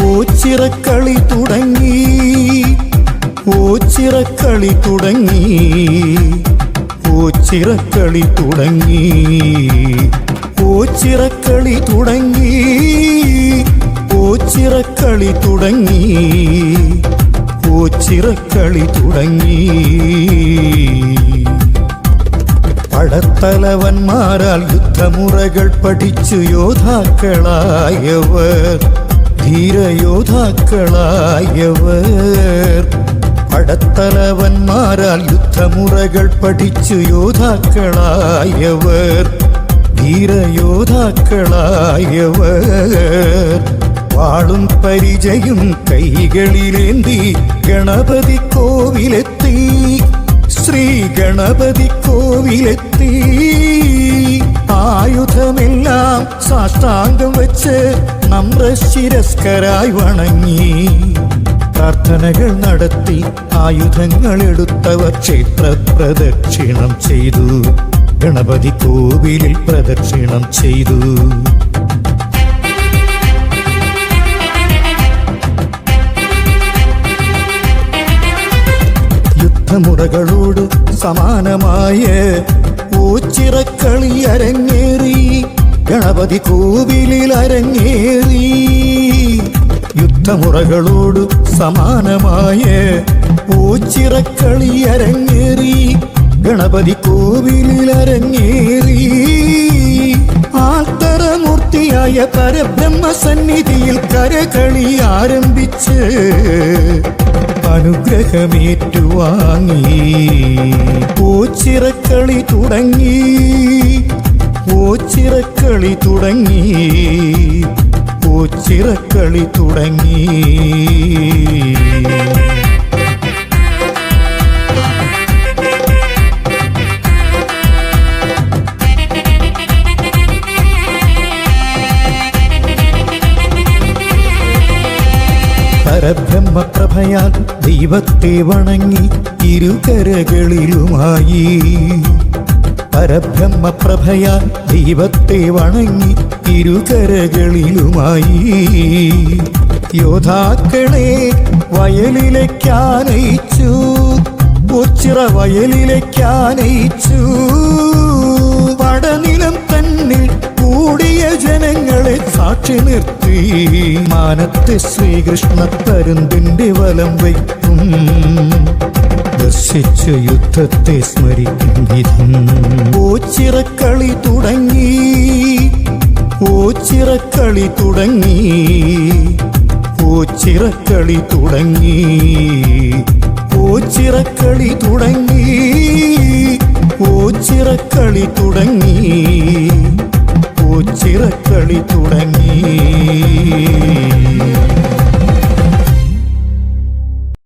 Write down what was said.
ഓച്ചിറക്കളി തുടങ്ങി. ഓച്ചിറക്കളി തുടങ്ങി. ഓച്ചിറക്കളി തുടങ്ങി. ഓച്ചിറക്കളി തുടങ്ങി. ഓച്ചിറക്കളി തുടങ്ങി. ഓച്ചിറക്കളി തുടങ്ങി. പടത്തലവന്മാരാൽ യുദ്ധമുറകൾ പഠിച്ചു യോദ്ധാക്കളായവർ. ധീരയോദ്ധാക്കളായവർ. പടത്തലവന്മാരാൽ യുദ്ധമുറകൾ പഠിച്ചു യോധാക്കളായവർ ധീരയോദ്ധാക്കളായവർ. വാളും പരിചയും കൈകളിലേന്തി ഗണപതി കോവിലെത്തി. ശ്രീ ഗണപതി കോവിലെത്തി. ആയുധമെല്ലാം സാഷ്ടാംഗം വെച്ച് നമ്രശിരസ്കരായി വണങ്ങി. പ്രാർത്ഥനകൾ നടത്തി ആയുധങ്ങൾ എടുത്തവർ ക്ഷേത്ര പ്രദക്ഷിണം ചെയ്തു. ഗണപതി കോവിലിൽ പ്രദക്ഷിണം ചെയ്തു. യുദ്ധമുറകളോട് സമാനമായ ഓച്ചിറക്കളി അരങ്ങേറി. ഗണപതി കോവിലിൽ അരങ്ങേറി. യുദ്ധമുറകളോട് സമാനമായ ഓച്ചിറക്കളി അരങ്ങേറി. ഗണപതി കോവിലിൽ അരങ്ങേറി. ആത്തരമൂർത്തിയായ പരബ്രഹ്മ സന്നിധിയിൽ കരകളി ആരംഭിച്ച് അനുഗ്രഹമേറ്റുവാങ്ങി. പൂച്ചിറക്കളി തുടങ്ങി. ഓച്ചിറക്കളി തുടങ്ങി. ഓച്ചിറക്കളി തുടങ്ങി. പരബ്രഹ്മപ്രഭയാൽ ദൈവത്തെ വണങ്ങി ഇരുകരകളിലുമായി. പരബ്രഹ്മപ്രഭയാൽ ദൈവത്തെ വണങ്ങി ഇരുകരകളിലുമായി യോധാക്കളെ വയലിലേക്കാനയിച്ചു ഒച്ചിറ വയലിലേക്കാനയിച്ചു ജനങ്ങളെ നിർത്തി. മാനത്തെ ശ്രീകൃഷ്ണ തരുന്തിന്റെ വലം വയ്ക്കും. ദർശിച്ച യുദ്ധത്തെ സ്മരിക്കും വിധം ഓച്ചിറക്കളി തുടങ്ങി. ഓച്ചിറക്കളി തുടങ്ങി. ഓച്ചിറക്കളി തുടങ്ങി. ഓച്ചിറക്കളി തുടങ്ങി. ഓച്ചിറക്കളി തുടങ്ങി. ഓച്ചിറക്കളി തുടങ്ങി. Thank you.